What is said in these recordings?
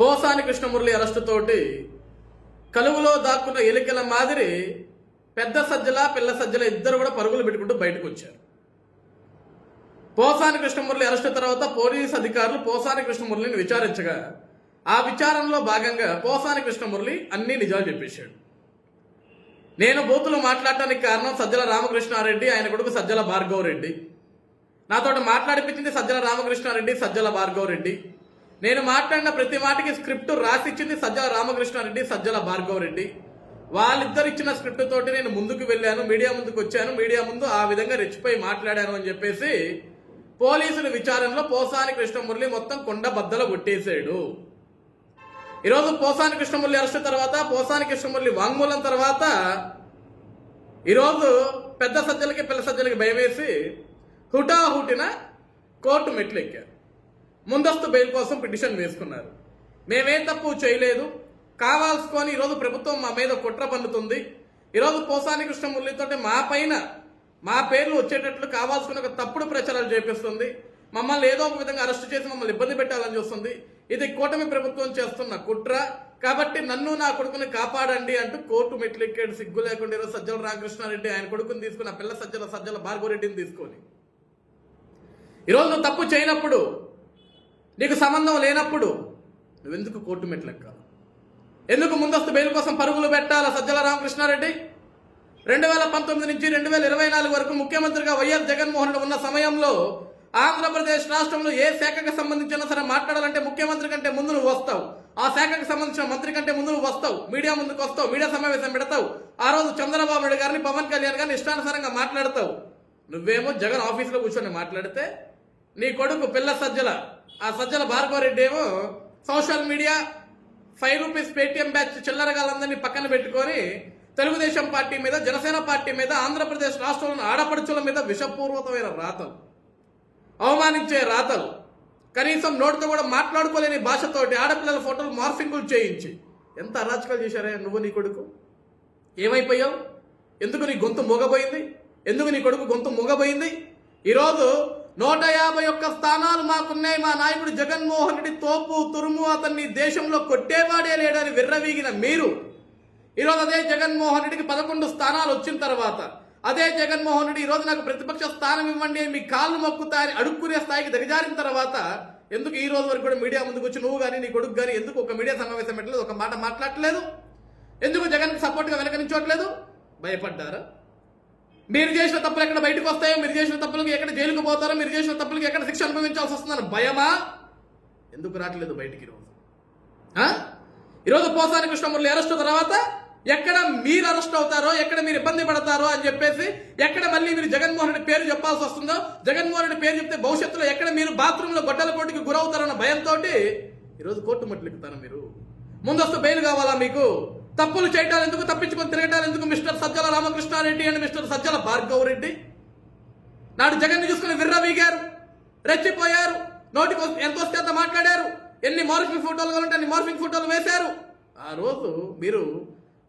పోసాని కృష్ణమురళి అరెస్టుతోటి కలువులో దాక్కున్న ఎలికల మాదిరి పెద్ద సజ్జల పిల్ల సజ్జల ఇద్దరు కూడా పరుగులు పెట్టుకుంటూ బయటకు వచ్చారు. పోసాని కృష్ణమురళి అరెస్టు తర్వాత పోలీస్ అధికారులు పోసాని కృష్ణమురళిని విచారించగా ఆ విచారణలో భాగంగా పోసాని కృష్ణమురళి అన్ని నిజాలు చెప్పేశాడు. నేను బూతులు మాట్లాడటానికి కారణం సజ్జల రామకృష్ణారెడ్డి ఆయన కొడుకు సజ్జల భార్గవ్ రెడ్డి నాతోటి మాట్లాడిపించింది సజ్జల రామకృష్ణారెడ్డి సజ్జల భార్గవరెడ్డి. నేను మాట్లాడిన ప్రతి మాటకి స్క్రిప్ట్ రాసిచ్చింది సజ్జల రామకృష్ణారెడ్డి సజ్జల భార్గవరెడ్డి. వాళ్ళిద్దరు ఇచ్చిన స్క్రిప్ట్ తోటి నేను ముందుకు వెళ్ళాను మీడియా ముందుకు వచ్చాను మీడియా ముందు ఆ విధంగా రెచ్చిపోయి మాట్లాడాను అని చెప్పేసి పోలీసుల విచారణలో పోసాని కృష్ణమురళి మొత్తం కొండ బద్దలు కొట్టేశాడు. ఈరోజు పోసాని కృష్ణమురళి అరెస్ట్ తర్వాత పోసాని కృష్ణమురళి వాంగ్మూలం తర్వాత ఈరోజు పెద్ద సజ్జలకి పిల్ల సజ్జలకి భయమేసి హుటాహుటిన కోర్టు మెట్లు ఎక్కారు ముందస్తు బెయిల్ కోసం పిటిషన్ వేసుకున్నారు. మేమేం తప్పు చేయలేదు. కావాల్సుకొని ఈరోజు ప్రభుత్వం మా మీద కుట్ర పన్నుతుంది. ఈరోజు పోసాని కృష్ణమురళితోటి మా పైన మా పేర్లు వచ్చేటట్లు కావాల్సుకుని ఒక తప్పుడు ప్రచారాలు చేపిస్తుంది. మమ్మల్ని ఏదో ఒక విధంగా అరెస్ట్ చేసి మమ్మల్ని ఇబ్బంది పెట్టాలని చూస్తుంది. ఇది కూటమి ప్రభుత్వం చేస్తున్న కుట్ర. కాబట్టి నన్ను నా కొడుకుని కాపాడండి అంటూ కోర్టు మెట్లెక్కాడు సిగ్గు లేకుండా ఈరోజు సజ్జల రామకృష్ణారెడ్డి ఆయన కొడుకుని తీసుకుని ఆ పిల్ల సజ్జల సజ్జల భార్గవరెడ్డిని తీసుకొని. ఈరోజు నువ్వు తప్పు చేయనప్పుడు నీకు సంబంధం లేనప్పుడు నువ్వెందుకు కోర్టు మెట్లెక్కాలి ఎందుకు ముందస్తు బెయిల్ కోసం పరుగులు పెట్టాలా సజ్జల రామకృష్ణారెడ్డి? రెండు వేల పంతొమ్మిది నుంచి రెండు వేల ఇరవై నాలుగు వరకు ముఖ్యమంత్రిగా వైఎస్ జగన్మోహన్ రెడ్డి ఉన్న సమయంలో ఆంధ్రప్రదేశ్ రాష్ట్రంలో ఏ శాఖకు సంబంధించినా సరే మాట్లాడాలంటే ముఖ్యమంత్రి కంటే ముందు నువ్వు వస్తావు. ఆ శాఖకు సంబంధించిన మంత్రి కంటే ముందు నువ్వు వస్తావు. మీడియా ముందుకు వస్తావు. మీడియా సమావేశం పెడతావు. ఆ రోజు చంద్రబాబు నాయుడు గారిని పవన్ కళ్యాణ్ గారిని ఇష్టానుసారంగా మాట్లాడతావు. నువ్వేమో జగన్ ఆఫీసులో కూర్చొని మాట్లాడితే నీ కొడుకు పిల్ల సజ్జల ఆ సజ్జల భార్గవరెడ్డి ఏమో social media five rupees Paytm batch చిల్లరగాలందరినీ పక్కన పెట్టుకొని తెలుగుదేశం పార్టీ మీద జనసేన పార్టీ మీద ఆంధ్రప్రదేశ్ రాష్ట్రంలోని ఆడపడుచుల మీద విషపూర్వకమైన రాతలు అవమానించే రాతలు. కనీసం నోటితో కూడా మాట్లాడుకోలేని భాషతోటి ఆడపిల్లల ఫోటోలు మార్ఫింగులు చేయించి. ఎంత అరాచకాలు చేశారే నువ్వు నీ కొడుకు? ఏమైపోయావు? ఎందుకు నీ గొంతు మూగబోయింది? ఎందుకు నీ కొడుకు గొంతు మూగబోయింది? ఈరోజు నూట యాభై ఒక్క స్థానాలు మాకున్నాయి. మా నాయకుడు జగన్మోహన్ రెడ్డి తోపు తురుము అతన్ని దేశంలో కొట్టేవాడే లేడని విర్రవీగిన మీరు. ఈరోజు అదే జగన్మోహన్ రెడ్డికి పదకొండు స్థానాలు వచ్చిన తర్వాత అదే జగన్మోహన్ రెడ్డి ఈరోజు నాకు ప్రతిపక్ష స్థానం ఇవ్వండి అని మీ కాళ్ళు మొక్కుతా అని అడుక్కునే స్థాయికి దిగజారిన తర్వాత ఎందుకు ఈ రోజు వరకు కూడా మీడియా ముందుకు వచ్చి నువ్వు కానీ నీ కొడుకు కానీ ఎందుకు ఒక మీడియా సమావేశం పెట్టలేదు ఒక మాట మాట్లాడట్లేదు? ఎందుకు జగన్కి సపోర్ట్గా వెనకనించోట్లేదు భయపడ్డారా? మీరు చేసిన తప్పులు ఎక్కడ బయటకు వస్తాయో? మీరు చేసిన తప్పులకు ఎక్కడ జైలుకు పోతారో? మీరు చేసిన తప్పులకు ఎక్కడ శిక్ష అనుభవించాల్సి వస్తుందని భయమా? ఎందుకు రావట్లేదు బయటికి ఈరోజు? ఈరోజు పోసాని కృష్ణమూర్తి అరెస్ట్ తర్వాత ఎక్కడ మీరు అరెస్ట్ అవుతారో ఎక్కడ మీరు ఇబ్బంది పడతారో అని చెప్పేసి ఎక్కడ మళ్ళీ మీరు జగన్మోహన్ రెడ్డి పేరు చెప్పాల్సి వస్తుందో జగన్మోహన్ రెడ్డి పేరు చెప్తే భవిష్యత్తులో ఎక్కడ మీరు బాత్రూంలో గొడ్డల కోటికి గురవుతారన్న భయంతో ఈరోజు కోర్టు మట్లు ఎక్కుతారా మీరు? ముందస్తు బెయిల్ కావాలా మీకు? తప్పులు చేయటాలు ఎందుకు? తప్పించుకొని తిరగటాలు ఎందుకు? Mister Sajjala Ramakrishnareddy and mister Sajjala Bhargav Reddy నాడు జగన్ చూసుకుని విర్రవీగారు రెచ్చిపోయారు నోటికి వస్తే- ఎంత వస్తే అంత మాట్లాడారు. ఎన్ని మార్ఫింగ్ ఫోటోలు కావాలంటే అన్ని మార్ఫింగ్ ఫోటోలు వేశారు. ఆ రోజు మీరు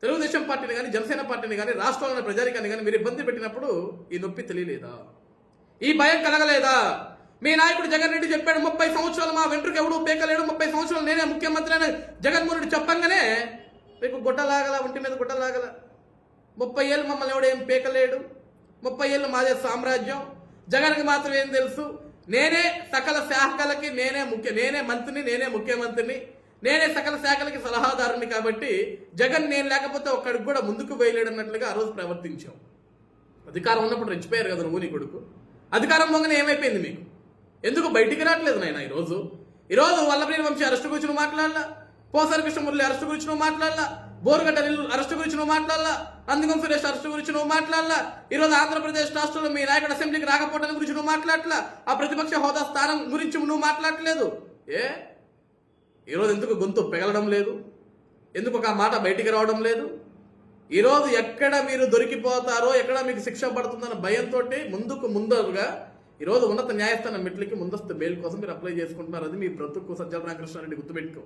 తెలుగుదేశం పార్టీని కానీ జనసేన పార్టీని కానీ రాష్ట్రంలోని ప్రజానికాన్ని కానీ మీరు ఇబ్బంది పెట్టినప్పుడు ఈ నొప్పి తెలియలేదా? ఈ భయం కలగలేదా? మీ నాయకుడు జగన్ రెడ్డి చెప్పాడు ముప్పై సంవత్సరాలు మా వెంట్రుకు ఎవడు పేకలేడు ముప్పై సంవత్సరాలు నేనే ముఖ్యమంత్రి అని జగన్మోహన్ రెడ్డి చెప్పంగానే మీకు గుడ్డలాగల ఒంటి మీద గుడ్డలాగల ముప్పై ఏళ్ళు మమ్మల్ని ఎవడు ఏం పీకలేడు. ముప్పై ఏళ్ళు మాదే సామ్రాజ్యం. జగన్కి మాత్రం ఏం తెలుసు? నేనే సకల శాఖలకి నేనే ముఖ్య నేనే మంత్రిని నేనే ముఖ్యమంత్రిని. నేనే సకల శాఖలకి సలహాదారుని కాబట్టి జగన్ నేను లేకపోతే ఒక్కడికి కూడా ముందుకు వేయలేడు అన్నట్లుగా ఆ రోజు ప్రవర్తించాం. అధికారం ఉన్నప్పుడు రెచ్చిపోయారు కదా నువ్వు నీ కొడుకు. అధికారం పొంగనే ఏమైపోయింది మీకు? ఎందుకు బయటికి రావట్లేదు నాయన ఈరోజు? ఈరోజు వల్లభనేని వంశీ అరెస్ట్ కూర్చుని మాట్లాడాలా? పోసారి కృష్ణమురళి అరెస్ట్ గురించి నువ్వు మాట్లాడాలా? బోరుగడ్డ నిల్లు అరెస్ట్ గురించి నువ్వు మాట్లాడాలా? నందిగం సురేష్ అరెస్ట్ గురించి నువ్వు మాట్లాడాలా? ఈరోజు ఆంధ్రప్రదేశ్ రాష్ట్రంలో మీ నాయకుడు అసెంబ్లీకి రాకపోవడం గురించి నువ్వు మాట్లాడలా? ఆ ప్రతిపక్ష హోదా స్థానం గురించి నువ్వు మాట్లాడట్లేదు ఏ? ఈరోజు ఎందుకు గొంతు పెగలడం లేదు? ఎందుకు ఒక మాట బయటికి రావడం లేదు? ఈరోజు ఎక్కడ మీరు దొరికిపోతారో ఎక్కడ మీకు శిక్ష పడుతుందన్న భయంతో ముందుకు ముందరుగా ఈరోజు ఉన్నత న్యాయస్థానం మెట్లకి ముందస్తు బెయిల్ కోసం మీరు అప్లై చేసుకుంటున్నారు. అది మీ బ్రతుకు సజ్జల రామకృష్ణారెడ్డి గుర్తుపెట్టుకో.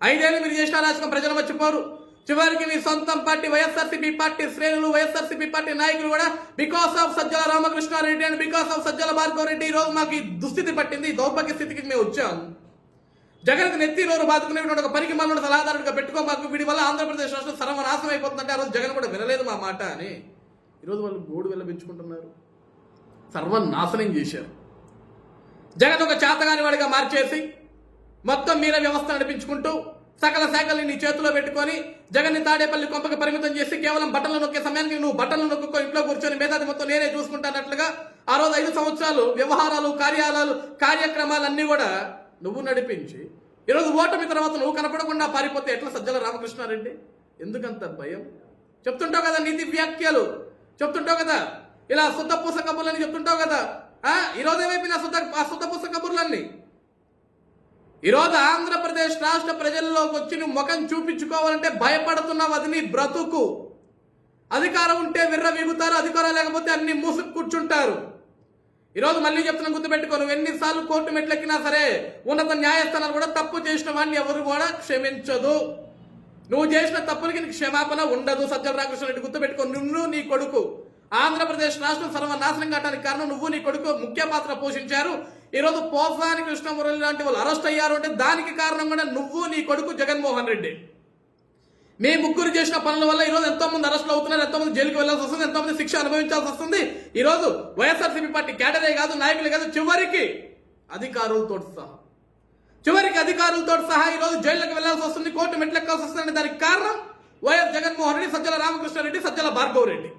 ఐదేళ్ళు మీరు చేసిన రాజకీయం ప్రజలు మర్చిపోరు చివరికి మీ సొంతం పార్టీ వైఎస్ఆర్సీపీ పార్టీ శ్రేణులు వైఎస్ఆర్సీపీ పార్టీ నాయకులు కూడా because of Sajjala Ramakrishnareddy and because of Sajjala Bhargava Reddy ఈ రోజు మాకు ఈ దుస్థితి పట్టింది దౌర్భాగ్య స్థితికి మేము వచ్చాం. జగన్కి నెత్తి రోజు బాదుకునేటువంటి ఒక పనికి మళ్ళీ సలహాదారుడిగా పెట్టుకోమాకు వీడి వల్ల ఆంధ్రప్రదేశ్ రాష్ట్రం సర్వనాశనం అయిపోతుందంటే ఆ రోజు జగన్ కూడా వినలేదు మా మాట అని. ఈరోజు వాళ్ళు గోడు వెళ్ళబెంచుకుంటున్నారు సర్వనాశనం చేశారు. జగన్ ఒక చేతగాని వాడిగా మార్చేసి మొత్తం మీద వ్యవస్థ నడిపించుకుంటూ సకల శాఖల్ని నీ చేతిలో పెట్టుకొని జగన్ని తాడేపల్లి కొంపకి పరిమితం చేసి కేవలం బట్టలు నొక్కే సమయానికి నువ్వు బట్టలు నొక్కుకో ఇంట్లో కూర్చొని మేధాది మొత్తం నేనే చూసుకుంటానట్లుగా ఆ రోజు ఐదు సంవత్సరాలు వ్యవహారాలు కార్యాలయాలు కార్యక్రమాలన్నీ కూడా నువ్వు నడిపించి ఈరోజు ఓటమి తర్వాత నువ్వు కనపడకుండా పారిపోతే ఎట్లా సజ్జల రామకృష్ణారెడ్డి? ఎందుకంత భయం? చెప్తుంటావు కదా నీతి వ్యాఖ్యలు. చెప్తుంటావు కదా ఇలా శుద్ధ పూస కబుర్లని చెప్తుంటావు కదా? ఈరోజు ఏమైపోయినా శుద్ధ ఆ శుద్ధ పూస కబుర్లన్నీ? ఈరోజు ఆంధ్రప్రదేశ్ రాష్ట్ర ప్రజల్లోకి వచ్చి నువ్వు ముఖం చూపించుకోవాలంటే భయపడుతున్నావు అది నీ బ్రతుకు. అధికారం ఉంటే విర్ర విగుతారు అధికారం లేకపోతే అన్ని మూసుకు కూర్చుంటారు. ఈరోజు మళ్ళీ చెప్తున్నా గుర్తుపెట్టుకో నువ్వు ఎన్నిసార్లు కోర్టు మెట్లెక్కినా సరే ఉన్నత న్యాయస్థానాలు కూడా తప్పు చేసిన వాడిని ఎవరు కూడా క్షమించదు. నువ్వు చేసిన తప్పులకి నీకు క్షమాపణ ఉండదు సత్యం రామకృష్ణ రెడ్డి గుర్తుపెట్టుకో నువ్వు నీ కొడుకు ఆంధ్రప్రదేశ్ రాష్ట్రం సర్వనాశనం కావడానికి కారణం నువ్వు నీ కొడుకు ముఖ్య పాత్ర పోషించారు. ఈరోజు పోసాని కృష్ణమురళి లాంటి వాళ్ళు అరెస్ట్ అయ్యారు అంటే దానికి కారణం కూడా నువ్వు నీ కొడుకు జగన్మోహన్ రెడ్డి. మీ ముగ్గురు చేసిన పనుల వల్ల ఈరోజు ఎంతో మంది అరెస్టులు అవుతున్నారు ఎంతో మంది జైలుకి వెళ్ళాల్సి వస్తుంది ఎంతో మంది శిక్ష అనుభవించాల్సి వస్తుంది. ఈరోజు వైఎస్ఆర్సీపీ పార్టీ కేటరే కాదు నాయకులే కాదు చివరికి అధికారులతో సహా. చివరికి అధికారులతో సహా ఈరోజు జైళ్ళకి వెళ్ళాల్సి వస్తుంది కోర్టు మెట్లెక్కాల్సి వస్తుంది దానికి కారణం వైఎస్ జగన్మోహన్ రెడ్డి సజ్జల రామకృష్ణారెడ్డి సజ్జల భార్గవ్ రెడ్డి